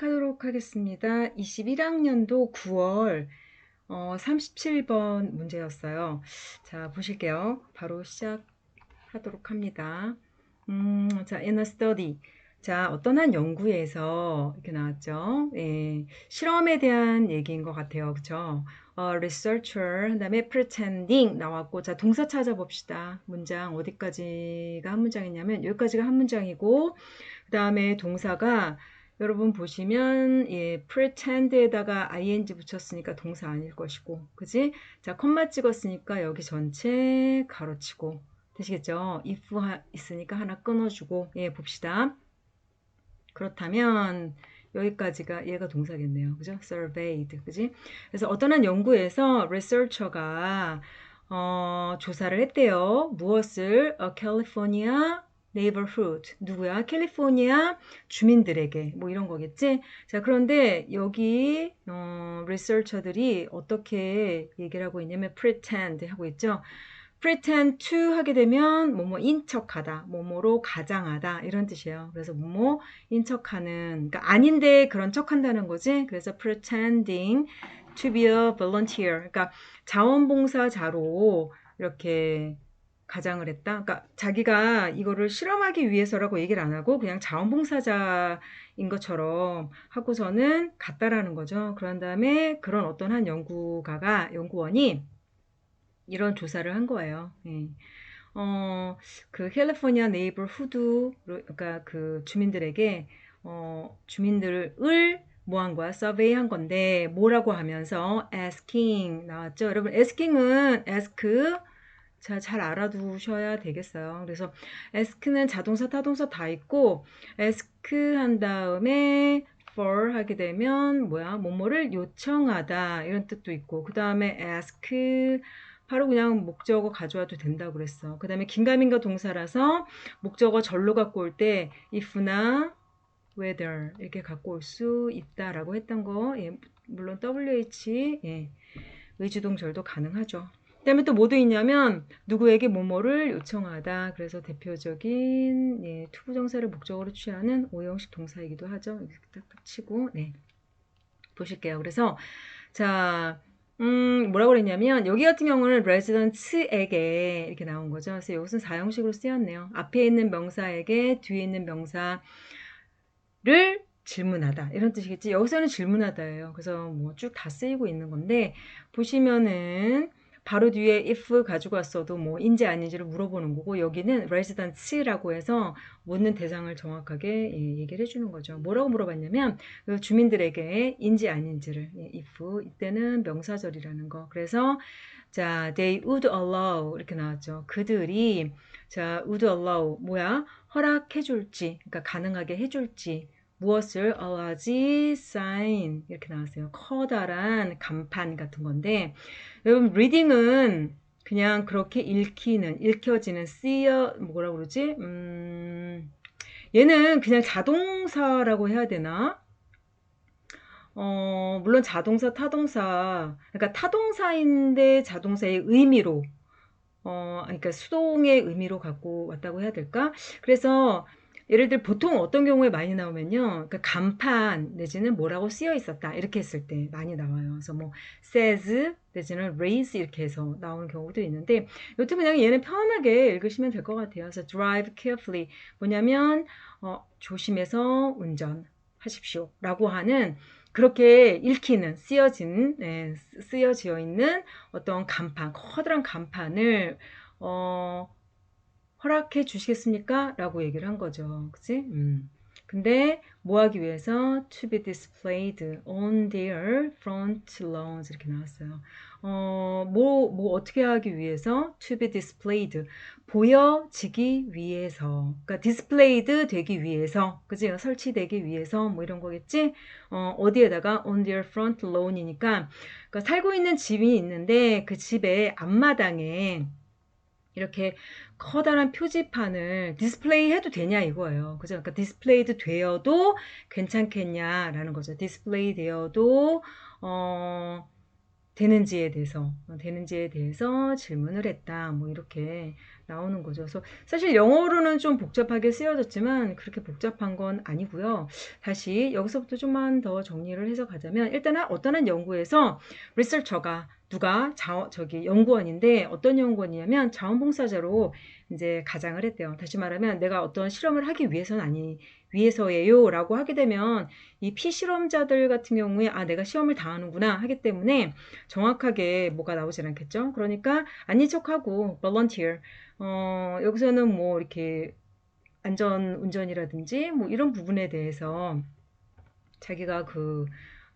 시작하도록 하겠습니다. 21학년도 9월 어, 37번 문제였어요. 자, 보실게요. 바로 시작하도록 합니다. 음, 자, in a study. 자, 어떤 한 연구에서 이렇게 나왔죠. 예, 실험에 대한 얘기인 것 같아요. 그쵸? 어, researcher, 그 다음에 pretending 나왔고, 자, 동사 찾아봅시다. 문장 어디까지가 한 문장이냐면, 여기까지가 한 문장이고, 그 다음에 동사가 여러분 보시면 예, pretend에다가 ing 붙였으니까 동사 아닐 것이고 그지? 자 콤마 찍었으니까 여기 전체 가로치고 되시겠죠? if 하, 있으니까 하나 끊어주고 예 봅시다. 그렇다면 여기까지가 얘가 동사겠네요. 그죠? surveyed. 그지? 그래서 어떤 한 연구에서 researcher가 어, 조사를 했대요. 무엇을? A California neighborhood 누구야? 캘리포니아 주민들에게 뭐 이런 거겠지? 자 그런데 여기 어, 리서처들이 어떻게 얘기를 하고 있냐면 pretend 하고 있죠. pretend to 하게 되면 뭐뭐 인 척하다, 뭐뭐로 가장하다 이런 뜻이에요. 그래서 뭐뭐 인 척하는 그러니까 아닌데 그런 척한다는 거지. 그래서 pretending to be a volunteer 그러니까 자원봉사자로 이렇게 가장을 했다. 그러니까 자기가 이거를 실험하기 위해서라고 얘기를 안 하고 그냥 자원봉사자인 것처럼 하고서는 갔다라는 거죠. 그런 다음에 그런 어떤 한 연구가가 연구원이 이런 조사를 한 거예요. 예. 어, 그 캘리포니아 네이버 후드 그러니까 그 주민들에게 어, 주민들을 뭐한 거야? 서베이 한 건데 뭐라고 하면서 asking 나왔죠. 여러분 asking은 ask 자, 잘 알아두셔야 되겠어요. 그래서 ask는 자동사, 타동사 다 있고 ask 한 다음에 for 하게 되면 뭐야? 뭐뭐를 요청하다 이런 뜻도 있고 그 다음에 ask 바로 그냥 목적어 가져와도 된다고 그랬어. 그 다음에 긴가민가 동사라서 목적어 절로 갖고 올 때 if나 whether 이렇게 갖고 올 수 있다라고 했던 거 예, 물론 WH 예, 의주동절도 가능하죠. 그 다음에 또 뭐도 있냐면 누구에게 뭐뭐를 요청하다. 그래서 대표적인 예, 투부정사를 목적으로 취하는 오형식 동사이기도 하죠. 이렇게 딱딱 치고 네 보실게요. 그래서 자 음, 뭐라고 그랬냐면 여기 같은 경우는 residents에게 이렇게 나온 거죠. 그래서 이것은 사형식으로 쓰였네요. 앞에 있는 명사에게 뒤에 있는 명사를 질문하다 이런 뜻이겠지. 여기서는 질문하다예요. 그래서 뭐 쭉 다 쓰이고 있는 건데 보시면은 바로 뒤에 if 가지고 왔어도 뭐 인지 아닌지를 물어보는 거고 여기는 residence라고 해서 묻는 대상을 정확하게 예, 얘기를 해주는 거죠. 뭐라고 물어봤냐면 그 주민들에게 인지 아닌지를 예, if 이때는 명사절이라는 거. 그래서 자 they would allow 이렇게 나왔죠. 그들이 자 would allow 뭐야 허락해 줄지 그러니까 가능하게 해줄지 무엇을 large sign 이렇게 나왔어요. 커다란 간판 같은 건데 여러분 리딩은 그냥 그렇게 읽히는 읽혀지는 쓰여 뭐라 그러지? 음, 얘는 그냥 자동사라고 해야 되나? 어, 물론 자동사, 타동사, 그러니까 타동사인데 자동사의 의미로, 어, 그러니까 수동의 의미로 갖고 왔다고 해야 될까? 그래서 예를 들어 보통 어떤 경우에 많이 나오면요. 그 간판 내지는 뭐라고 쓰여 있었다. 이렇게 했을 때 많이 나와요. 그래서 뭐 says 내지는 raise 이렇게 해서 나오는 경우도 있는데 여튼 그냥 얘는 편하게 읽으시면 될 것 같아요. 그래서 drive carefully 뭐냐면 어, 조심해서 운전하십시오. 라고 하는 그렇게 읽히는 쓰여진 네, 쓰여지어 있는 어떤 간판 커다란 간판을 어, 허락해 주시겠습니까? 라고 얘기를 한 거죠. 그치? 음. 근데 뭐 하기 위해서 to be displayed on their front lawns 이렇게 나왔어요. 어, 뭐, 뭐 어떻게 하기 위해서 to be displayed 보여지기 위해서 그러니까 displayed 되기 위해서 그지 설치되기 위해서 뭐 이런 거겠지 어, 어디에다가 on their front lawn이니까 그러니까 살고 있는 집이 있는데 그 집의 앞마당에 이렇게 커다란 표지판을 디스플레이 해도 되냐 이거예요. 그죠? 그러니까 디스플레이드 되어도 괜찮겠냐라는 거죠. 디스플레이 되어도 어 되는지에 대해서 어, 되는지에 대해서 질문을 했다. 뭐 이렇게 나오는 거죠. 그래서 사실 영어로는 좀 복잡하게 쓰여졌지만 그렇게 복잡한 건 아니고요. 다시 여기서부터 좀만 더 정리를 해서 가자면 일단 어떤 한 연구에서 리서처가 누가 자, 저기 연구원인데 어떤 연구원이냐면 자원봉사자로 이제 가장을 했대요. 다시 말하면 내가 어떤 실험을 하기 위해서는 아니 위해서예요 라고 하게 되면 이 피실험자들 같은 경우에 아 내가 시험을 당하는구나 하기 때문에 정확하게 뭐가 나오질 않겠죠. 그러니까 아닌 척하고 volunteer 어, 여기서는 뭐 이렇게 안전 운전이라든지 뭐 이런 부분에 대해서 자기가 그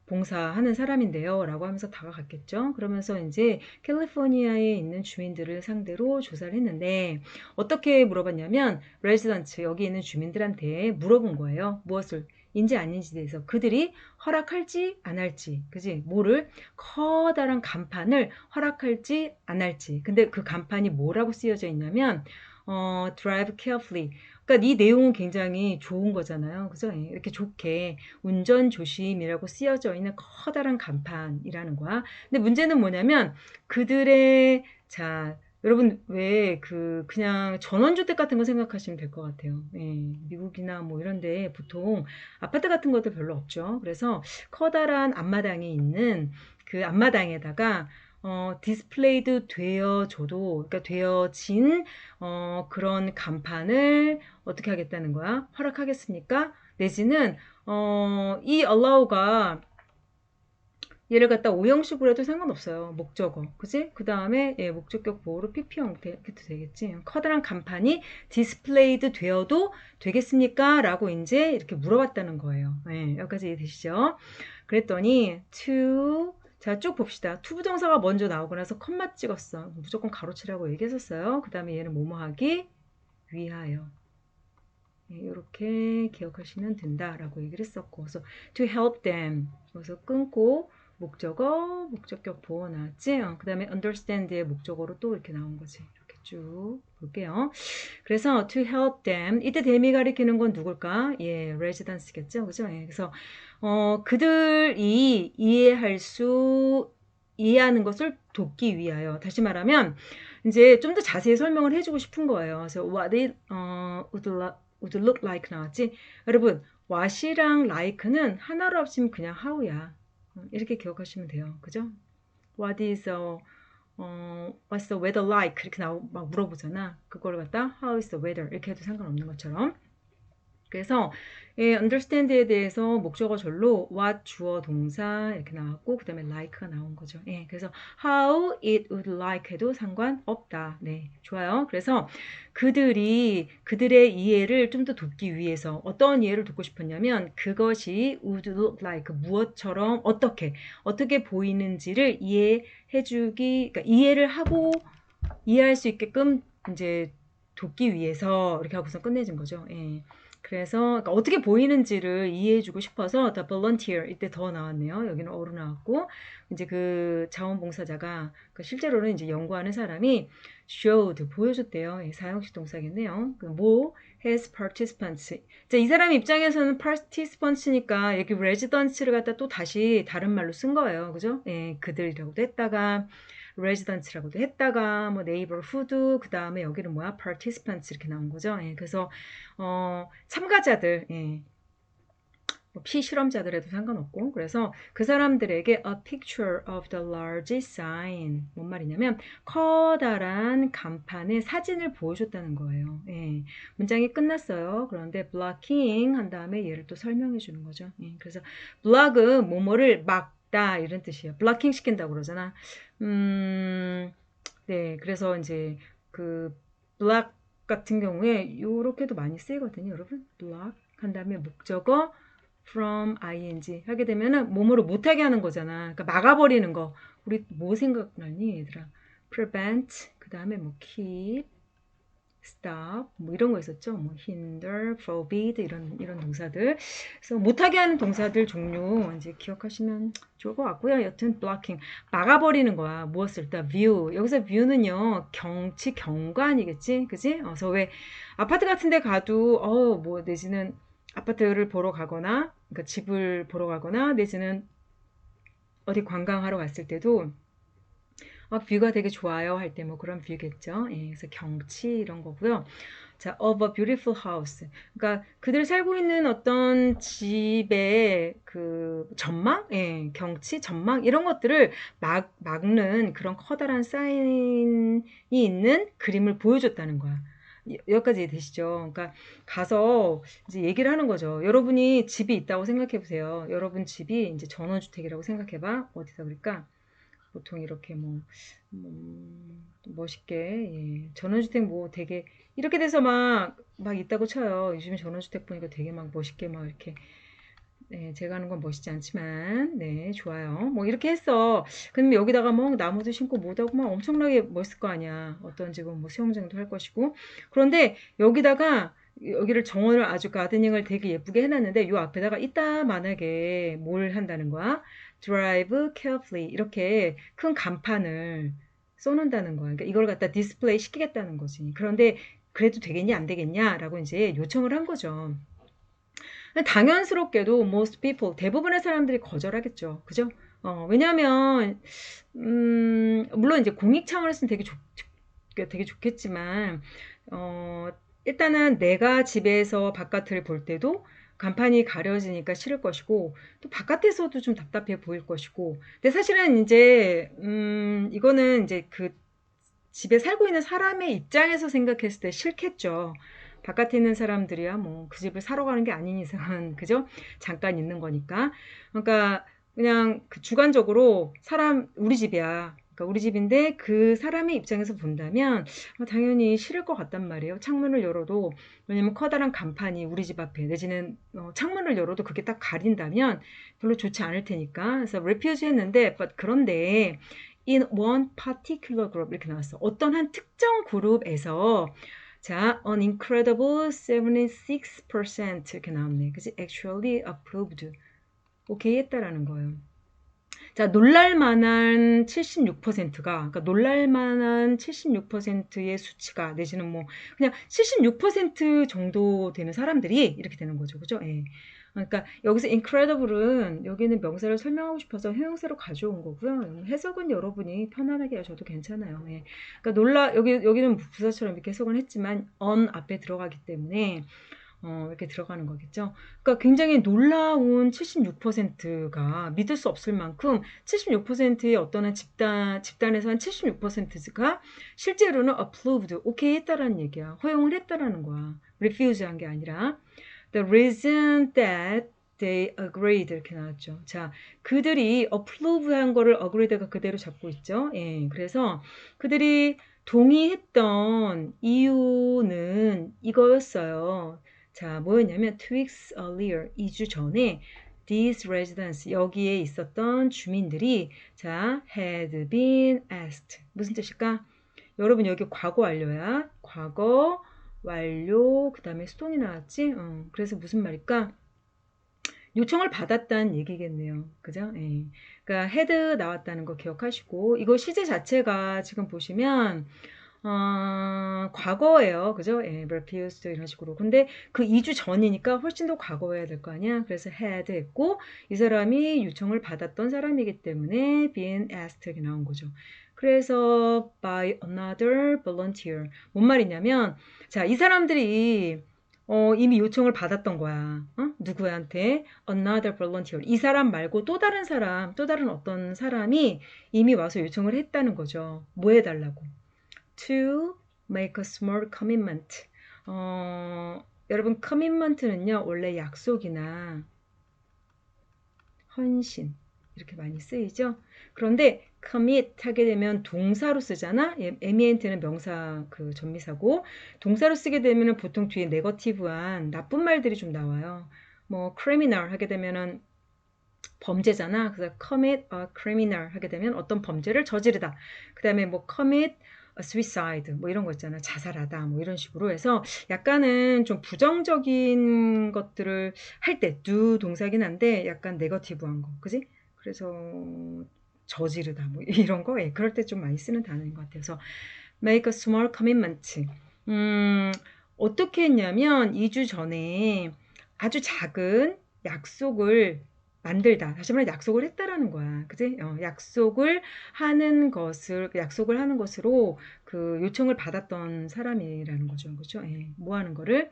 봉사하는 사람인데요. 라고 하면서 다가갔겠죠. 그러면서 이제 캘리포니아에 있는 주민들을 상대로 조사를 했는데 어떻게 물어봤냐면 레지던트 여기 있는 주민들한테 물어본 거예요. 무엇을 인지 아닌지 대해서 그들이 허락할지 안 할지 그지 뭐를 커다란 간판을 허락할지 안 할지 근데 그 간판이 뭐라고 쓰여져 있냐면 어, drive carefully 그러니까 이 내용은 굉장히 좋은 거잖아요. 그죠? 예, 이렇게 좋게 운전 조심이라고 쓰여져 있는 커다란 간판이라는 거야. 근데 문제는 뭐냐면 그들의 자 여러분 왜 그 그냥 전원주택 같은 거 생각하시면 될 것 같아요. 예, 미국이나 뭐 이런데 보통 아파트 같은 것도 별로 없죠. 그래서 커다란 앞마당이 있는 그 앞마당에다가 어, 디스플레이드 되어줘도, 그러니까 되어진 어, 그런 간판을 어떻게 하겠다는 거야? 허락하겠습니까? 내지는 어, 이 allow가 얘를 갖다 오형식으로 해도 상관없어요. 목적어. 그지? 그 다음에 예, 목적격 보호로 PP 형태 이렇게 되겠지. 커다란 간판이 디스플레이드 되어도 되겠습니까? 라고 이제 이렇게 물어봤다는 거예요. 예, 여기까지 이해되시죠? 그랬더니 to 자, 쭉 봅시다. 투부정사가 먼저 나오고 나서 컴마 찍었어. 무조건 가로치라고 얘기했었어요. 그 다음에 얘는 뭐뭐 하기 위하여. 네, 이렇게 기억하시면 된다라고 얘기를 했었고, 그래서 to help them. 그래서 끊고 목적어, 목적격 보어 나왔지. 어, 그 다음에 understand의 목적어로 또 이렇게 나온 거지. 쭉 볼게요. 그래서 to help them. 이때 them이 가리키는 건 누굴까? 예, residence겠죠. 그죠? 예, 그래서 어, 그들이 이해할 수, 이해하는 것을 돕기 위하여. 다시 말하면, 이제 좀 더 자세히 설명을 해주고 싶은 거예요. 그래서 what it uh, would, would look like 나왔지. 여러분, what이랑 like는 하나로 합치면 그냥 how야. 이렇게 기억하시면 돼요. 그죠? What is a, 어, what's the weather like? 이렇게 나오, 막 물어보잖아. 그걸 갖다 how is the weather? 이렇게 해도 상관없는 것처럼. 그래서 예, understand에 대해서 목적어 절로 what 주어 동사 이렇게 나왔고 그 다음에 like가 나온 거죠. 예, 그래서 how it would like 해도 상관없다. 네, 좋아요. 그래서 그들이 그들의 이해를 좀 더 돕기 위해서 어떤 이해를 돕고 싶었냐면 그것이 would look like 무엇처럼 어떻게 어떻게 보이는지를 이해해주기 그러니까 이해를 하고 이해할 수 있게끔 이제 돕기 위해서 이렇게 하고서 끝내준 거죠. 예. 그래서 그러니까 어떻게 보이는지를 이해해주고 싶어서 the volunteer 이때 더 나왔네요. 여기는 어로 나왔고 이제 그 자원봉사자가 그 실제로는 이제 연구하는 사람이 showed 보여줬대요. 사용식 동사겠네요. 그뭐 has participants. 자, 이 사람 입장에서는 participants니까 여기 residence를 갖다 또 다시 다른 말로 쓴 거예요. 그죠? 예, 그들이라고도 했다가 resident라고도 했다가 뭐 neighborhood 그 다음에 여기는 뭐야 participants 이렇게 나온 거죠. 예, 그래서 어, 참가자들 예. 뭐 피실험자들에도 상관없고 그래서 그 사람들에게 a picture of the large sign 뭔 말이냐면 커다란 간판의 사진을 보여줬다는 거예요. 예. 문장이 끝났어요. 그런데 blocking 한 다음에 얘를 또 설명해 주는 거죠. 예. 그래서 block은 뭐뭐를 막 다 이런 뜻이에요. blocking 시킨다고 그러잖아. 음, 네, 그래서 이제 그 block 같은 경우에 이렇게도 많이 쓰이거든요, 여러분. block 한 다음에 목적어 from ing 하게 되면은 몸으로 못하게 하는 거잖아. 그러니까 막아버리는 거. 우리 뭐 생각나니, 얘들아? prevent 그 다음에 뭐 keep stop 뭐 이런 거 있었죠. 뭐 hinder, forbid 이런 이런 동사들. 그래서 못하게 하는 동사들 종류 이제 기억하시면 좋을 것 같고요. 여튼 blocking 막아버리는 거야. 무엇을 다 view. 여기서 view는요 경치 경관이겠지, 그지? 어, 그래서 왜 아파트 같은데 가도 어 뭐 내지는 아파트를 보러 가거나 그러니까 집을 보러 가거나 내지는 어디 관광하러 갔을 때도 아, 뷰가 되게 좋아요 할 때 뭐 그런 뷰겠죠. 예, 그래서 경치 이런 거고요. 자, of a beautiful house. 그러니까 그들 살고 있는 어떤 집의 그 전망, 예, 경치, 전망 이런 것들을 막 막는 그런 커다란 사인이 있는 그림을 보여줬다는 거야. 여기까지 되시죠? 그러니까 가서 이제 얘기를 하는 거죠. 여러분이 집이 있다고 생각해 보세요. 여러분 집이 이제 전원주택이라고 생각해 봐. 어디다 그럴까? 보통 이렇게 뭐, 뭐 멋있게 예. 전원주택 뭐 되게 이렇게 돼서 막 막 있다고 쳐요. 요즘 전원주택 보니까 되게 막 멋있게 막 이렇게 네, 제가 하는 건 멋있지 않지만 네 좋아요. 뭐 이렇게 했어. 그럼 여기다가 뭐 나무도 심고 뭐다고 막 엄청나게 멋있을 거 아니야. 어떤 집은 뭐 수영장도 할 것이고 그런데 여기다가 여기를 정원을 아주 가드닝을 되게 예쁘게 해놨는데 요 앞에다가 이따 만약에 뭘 한다는 거야? Drive carefully 이렇게 큰 간판을 써놓는다는 거야. 그러니까 이걸 갖다 디스플레이 시키겠다는 거지. 그런데 그래도 되겠냐 안 되겠냐라고 이제 요청을 한 거죠. 당연스럽게도 most people 대부분의 사람들이 거절하겠죠. 그죠? 어, 왜냐하면 음, 물론 이제 공익 차원에서는 되게 좋, 되게 좋겠지만 어, 일단은 내가 집에서 바깥을 볼 때도 간판이 가려지니까 싫을 것이고 또 바깥에서도 좀 답답해 보일 것이고 근데 사실은 이제 음 이거는 이제 그 집에 살고 있는 사람의 입장에서 생각했을 때 싫겠죠. 바깥에 있는 사람들이야 뭐 그 집을 사러 가는 게 아닌 이상은 그죠? 잠깐 있는 거니까. 그러니까 그냥 그 주관적으로 사람 우리 집이야. 그러니까 우리 집인데 그 사람의 입장에서 본다면 어, 당연히 싫을 것 같단 말이에요. 창문을 열어도 왜냐면 커다란 간판이 우리 집 앞에 내지는 어, 창문을 열어도 그게 딱 가린다면 별로 좋지 않을 테니까 그래서 refuse 했는데 but 그런데 in one particular group 이렇게 나왔어. 어떤 한 특정 그룹에서 자, an incredible 76% 이렇게 나왔네. 그지? actually approved. 오케이 했다라는 거예요. 자, 놀랄만한 76%가, 그러니까 놀랄만한 76%의 수치가, 내지는 뭐, 그냥 76% 정도 되는 사람들이 이렇게 되는 거죠. 그죠? 예. 그러니까 여기서 incredible은 여기는 명사를 설명하고 싶어서 형용사로 가져온 거고요. 해석은 여러분이 편안하게 하셔도 괜찮아요. 예. 그러니까 놀라, 여기, 여기는 부사처럼 이렇게 해석을 했지만, on 앞에 들어가기 때문에, 어, 이렇게 들어가는 거겠죠. 그러니까 굉장히 놀라운 76%가 믿을 수 없을 만큼 76%의 어떤 한 집단, 집단에서 한 76%가 실제로는 approved, 오케이 했다라는 얘기야. 허용을 했다라는 거야. refuse 한 게 아니라. The reason that they agreed 이렇게 나왔죠. 자, 그들이 approve 한 거를 agreed가 그대로 잡고 있죠. 예, 그래서 그들이 동의했던 이유는 이거였어요. 자, 뭐였냐면 two weeks earlier, 2주 전에 these residents, 여기에 있었던 주민들이 자, had been asked. 무슨 뜻일까? 여러분 여기 과거 완료야. 과거 완료 그 다음에 수동이 나왔지? 어, 그래서 무슨 말일까? 요청을 받았다는 얘기겠네요. 그죠? 예. 그러니까 헤드 나왔다는 거 기억하시고 이거 시제 자체가 지금 보시면 어, 과거예요. 그죠? 예, refused 이런 식으로. 근데 그 2주 전이니까 훨씬 더 과거여야 될 거 아니야? 그래서 had 했고 이 사람이 요청을 받았던 사람이기 때문에 been asked 나온 거죠. 그래서 by another volunteer. 뭔 말이냐면 자, 이 사람들이 어, 이미 요청을 받았던 거야. 어? 누구한테? Another volunteer. 이 사람 말고 또 다른 사람, 또 다른 어떤 사람이 이미 와서 요청을 했다는 거죠. 뭐 해달라고? To make a small commitment. 어, 여러분 commitment는요 원래 약속이나 헌신 이렇게 많이 쓰이죠. 그런데 commit 하게 되면 동사로 쓰잖아. 에미엔트는 명사 그 전미사고 동사로 쓰게 되면은 보통 뒤에 네거티브한 나쁜 말들이 좀 나와요. 뭐 criminal 하게 되면은 범죄잖아. 그래서 commit a criminal 하게 되면 어떤 범죄를 저지르다. 그다음에 뭐 commit suicide 뭐 이런 거 있잖아 자살하다 뭐 이런 식으로. 해서 약간은 좀 부정적인 것들을 할 때 do 동사긴 한데 약간 네거티브한 거. 그지? 그래서 저지르다 뭐 이런 거? 예, 그럴 때 좀 많이 쓰는 단어인 것 같아서 make a small commitment. 음 어떻게 했냐면 2주 전에 아주 작은 약속을 만들다. 다시 말해 약속을 했다라는 거야. 그지? 어, 약속을 하는 것을 약속을 하는 것으로 그 요청을 받았던 사람이라는 거죠. 그죠? 예, 뭐 하는 거를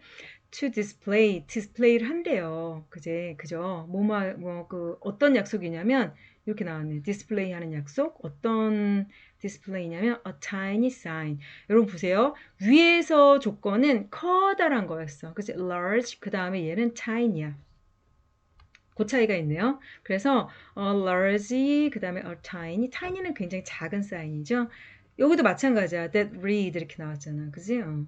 to display, display를 한대요. 그제, 그죠? 뭐뭐 뭐 그 어떤 약속이냐면 이렇게 나왔네. 디스플레이 하는 약속. 어떤 디스플레이냐면 a tiny sign. 여러분 보세요. 위에서 조건은 커다란 거였어. 그치? large. 그 다음에 얘는 tiny야. 그 차이가 있네요. 그래서 a large, 그 다음에 a tiny. tiny는 굉장히 작은 사인이죠. 여기도 마찬가지야. that read 이렇게 나왔잖아. 그지? 어.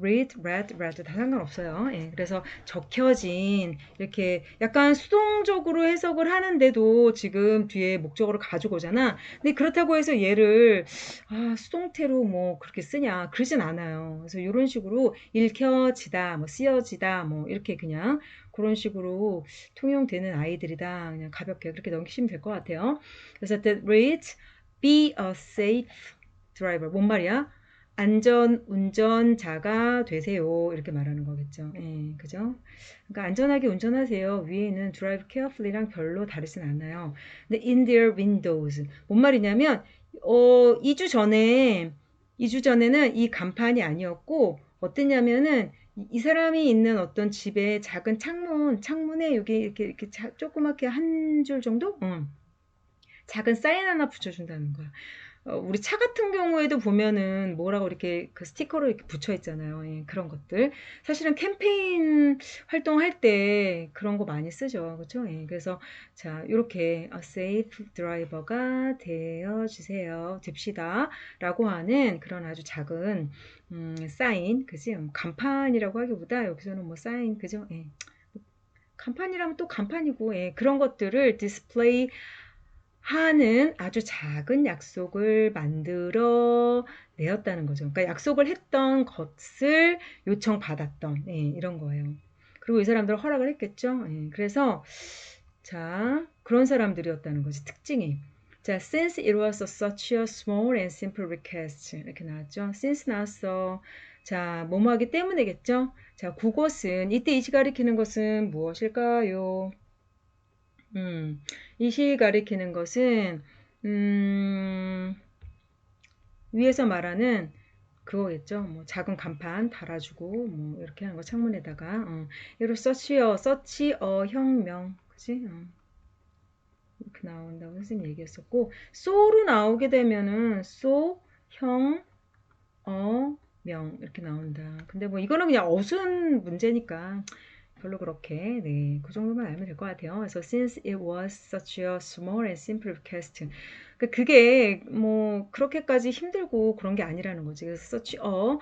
Read, read, read 다 상관없어요. 예, 그래서 적혀진 이렇게 약간 수동적으로 해석을 하는데도 지금 뒤에 목적어를 가지고 오잖아. 근데 그렇다고 해서 얘를 아, 수동태로 뭐 그렇게 쓰냐 그러진 않아요. 그래서 이런 식으로 읽혀지다, 뭐 쓰여지다, 뭐 이렇게 그냥 그런 식으로 통용되는 아이들이다. 그냥 가볍게 그렇게 넘기시면 될 것 같아요. 그래서 that read, be a safe driver. 뭔 말이야? 안전 운전자가 되세요. 이렇게 말하는 거겠죠. 예, 그죠? 그러니까 안전하게 운전하세요. 위에는 drive carefully랑 별로 다르진 않아요. 근데 in their windows. 뭔 말이냐면, 어, 2주 전에, 2주 전에는 이 간판이 아니었고, 어땠냐면은, 이 사람이 있는 어떤 집에 작은 창문, 창문에 여기 이렇게, 이렇게 자, 조그맣게 한 줄 정도? 응. 작은 사인 하나 붙여준다는 거야. 어, 우리 차 같은 경우에도 보면은 뭐라고 이렇게 그 스티커로 이렇게 붙여 있잖아요. 예, 그런 것들. 사실은 캠페인 활동할 때 그런 거 많이 쓰죠. 그렇죠? 예, 그래서 자, 이렇게 a safe driver가 되어 주세요. 됩시다 라고 하는 그런 아주 작은 음, 사인, 그지? 음, 간판이라고 하기보다 여기서는 뭐 사인, 그죠? 예. 간판이라면 또 간판이고, 예, 그런 것들을 디스플레이 하는 아주 작은 약속을 만들어 내었다는 거죠. 그러니까 약속을 했던 것을 요청받았던 예, 이런 거예요. 그리고 이 사람들 허락을 했겠죠. 예, 그래서 자 그런 사람들이었다는 거지 특징이. 자, since it was such a small and simple request 이렇게 나왔죠. since 나왔어. 자, 뭐뭐 하기 때문에겠죠. 자, 그것은 이때 이시 가리키는 것은 무엇일까요? 음, 이시 가리키는 것은 음, 위에서 말하는 그거겠죠. 뭐 작은 간판 달아주고 뭐 이렇게 하는 거 창문에다가 어. 예로 서치어 서치어 혁명 그지? 어. 이렇게 나온다고 선생님 얘기했었고 소로 나오게 되면은 소 형 어 명 이렇게 나온다. 근데 뭐 이거는 그냥 어순 문제니까 별로 그렇게 네, 그 정도만 알면 될 것 같아요. 그래서 since it was such a small and simple request 그 그게 뭐 그렇게까지 힘들고 그런 게 아니라는 거지. 그래서 such a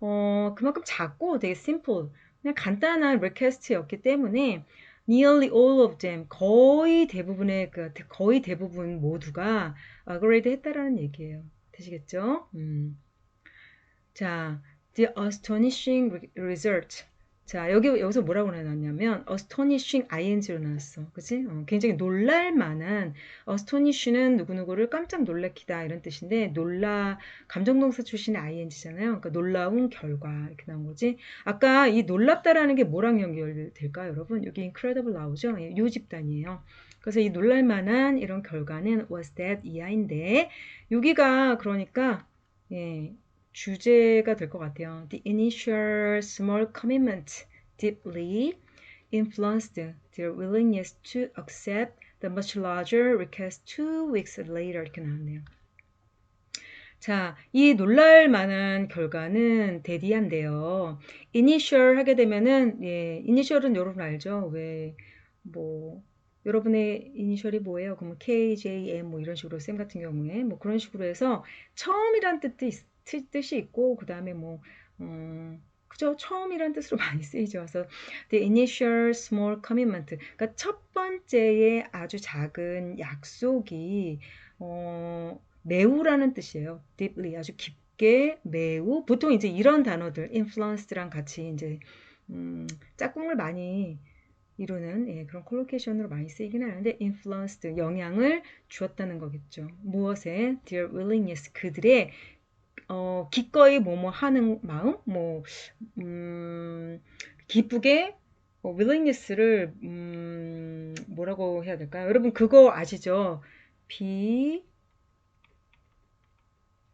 어 그만큼 작고 되게 simple 그냥 간단한 request였기 때문에 nearly all of them 거의 대부분의 그 거의 대부분 모두가 agree 했다라는 얘기예요. 되시겠죠? 음. 자, the astonishing result 자, 여기, 여기서 뭐라고 나왔냐면, astonishing ing로 나왔어. 그치? 어, 굉장히 놀랄 만한, astonish는 누구누구를 깜짝 놀래키다 이런 뜻인데, 놀라, 감정동사 출신의 ing잖아요. 그러니까 놀라운 결과, 이렇게 나온 거지. 아까 이 놀랍다라는 게 뭐랑 연결될까, 여러분? 여기 incredible 나오죠? 예, 요 집단이에요. 그래서 이 놀랄 만한 이런 결과는 was that 이하인데, 여기가 그러니까, 예, 주제가 될 것 같아요. The initial small commitment deeply influenced their willingness to accept the much larger request two weeks later 이렇게 나왔네요. 자, 이 놀랄 만한 결과는 대디한데요. initial 하게 되면은 예, initial은 여러분 알죠? 왜 뭐 여러분의 이니셜이 뭐예요? 그러면 K, J, M 뭐 이런 식으로 쌤 같은 경우에 뭐 그런 식으로 해서 처음이란 뜻도 있, 뜻이 있고 그 다음에 뭐 음, 그죠 처음이란 뜻으로 많이 쓰이죠. 그래서 the initial small commitment 그러니까 첫 번째의 아주 작은 약속이 어, 매우라는 뜻이에요. deeply 아주 깊게 매우 보통 이제 이런 단어들 influence랑 같이 이제 음, 짝꿍을 많이 이루는 예, 그런 콜로케이션으로 많이 쓰이긴 하는데 influenced 영향을 주었다는 거겠죠. 무엇에 their willingness 그들의 어, 기꺼이 뭐뭐 하는 마음, 뭐, 음, 기쁘게 어, willingness를 음, 뭐라고 해야 될까요? 여러분 그거 아시죠? be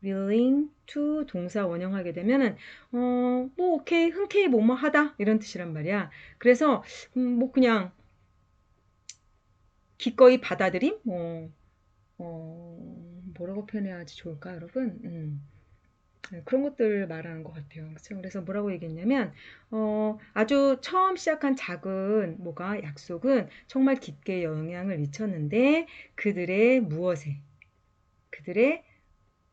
willing to 동사 원형하게 되면은 어, 뭐 오케이 흔쾌히 뭐뭐 하다 이런 뜻이란 말이야. 그래서 음, 뭐 그냥 기꺼이 받아들임 뭐 어, 뭐라고 표현해야지 좋을까 여러분? 음. 네, 그런 것들 말하는 것 같아요. 그렇죠? 그래서 뭐라고 얘기했냐면 어, 아주 처음 시작한 작은 뭐가 약속은 정말 깊게 영향을 미쳤는데 그들의 무엇에 그들의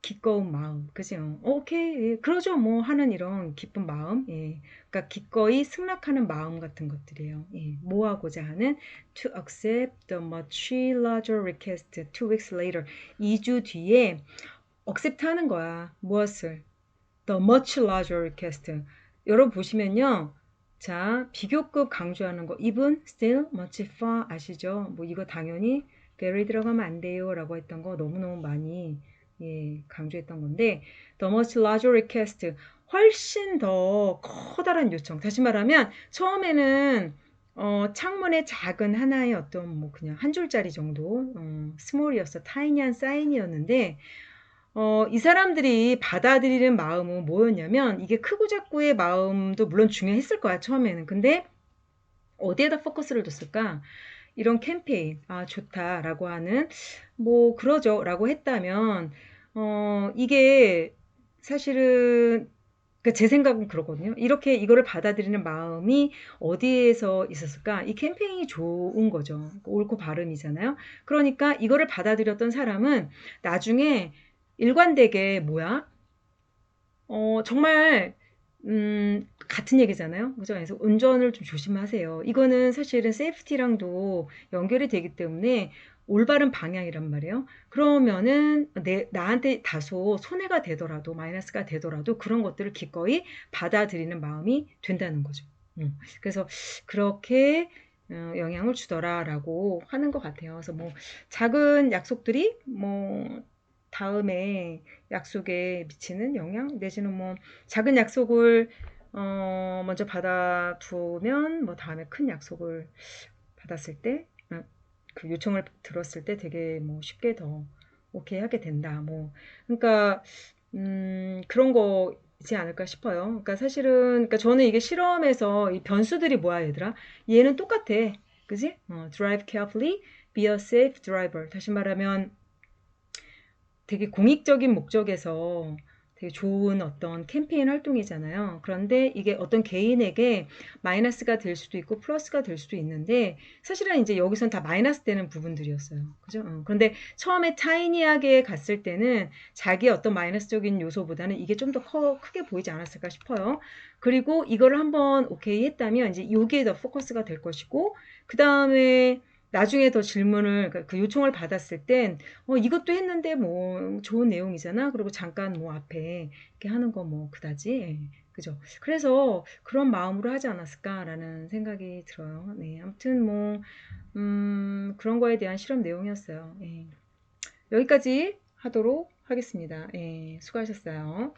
기꺼운 마음, 그죠? 어, 오케이, 예, 그러죠, 뭐 하는 이런 기쁜 마음, 예, 그러니까 기꺼이 승낙하는 마음 같은 것들이에요. 예, 뭐 하고자 하는 to accept the much larger request two weeks later, 2주 뒤에 accept 하는 거야. 무엇을? the much larger request. 여러분 보시면요. 자, 비교급 강조하는 거. even still much far 아시죠? 뭐 이거 당연히 very 들어가면 안 돼요 라고 했던 거 너무너무 많이 예, 강조했던 건데 the much larger request 훨씬 더 커다란 요청. 다시 말하면 처음에는 어, 창문의 작은 하나의 어떤 뭐 그냥 한 줄짜리 정도 어, 스몰이었어 타이니한 사인이었는데 어, 이 사람들이 받아들이는 마음은 뭐였냐면 이게 크고 작고의 마음도 물론 중요했을 거야 처음에는 근데 어디에다 포커스를 뒀을까 이런 캠페인 아 좋다라고 하는 뭐 그러죠라고 했다면 어 이게 사실은 그제 생각은 그렇거든요. 이렇게 이거를 받아들이는 마음이 어디에서 있었을까? 이 캠페인이 좋은 거죠. 옳고 바름이잖아요. 그러니까 이거를 받아들였던 사람은 나중에 일관되게 뭐야? 어, 정말 음, 같은 얘기잖아요. 그죠? 그래서 운전을 좀 조심하세요. 이거는 사실은 세이프티랑도 연결이 되기 때문에 올바른 방향이란 말이에요. 그러면은 내, 나한테 다소 손해가 되더라도 마이너스가 되더라도 그런 것들을 기꺼이 받아들이는 마음이 된다는 거죠. 음, 그래서 그렇게 어, 영향을 주더라라고 하는 것 같아요. 그래서 뭐 작은 약속들이 뭐 다음에 약속에 미치는 영향 내지는 뭐 작은 약속을 어, 먼저 받아두면 뭐 다음에 큰 약속을 받았을 때 그 요청을 들었을 때 되게 뭐 쉽게 더 오케이 하게 된다. 뭐 그러니까 음, 그런 거지 않을까 싶어요. 그러니까 사실은 그러니까 저는 이게 실험에서 이 변수들이 뭐야 얘들아? 얘는 똑같아. 그지? 어, drive carefully, be a safe driver. 다시 말하면 되게 공익적인 목적에서 되게 좋은 어떤 캠페인 활동이잖아요. 그런데 이게 어떤 개인에게 마이너스가 될 수도 있고 플러스가 될 수도 있는데 사실은 이제 여기선 다 마이너스 되는 부분들이었어요. 그죠? 어, 그런데 처음에 타이니하게 갔을 때는 자기의 어떤 마이너스적인 요소보다는 이게 좀 더 크게 보이지 않았을까 싶어요. 그리고 이거를 한번 오케이 했다면 이제 여기에 더 포커스가 될 것이고 그 다음에 나중에 더 질문을 그러니까 그 요청을 받았을 땐 어, 이것도 했는데 뭐 좋은 내용이잖아. 그리고 잠깐 뭐 앞에 이렇게 하는 거 뭐 그다지. 예, 그죠? 그래서 그런 마음으로 하지 않았을까라는 생각이 들어요. 네, 아무튼 뭐 음, 그런 거에 대한 실험 내용이었어요. 예. 여기까지 하도록 하겠습니다. 예, 수고하셨어요.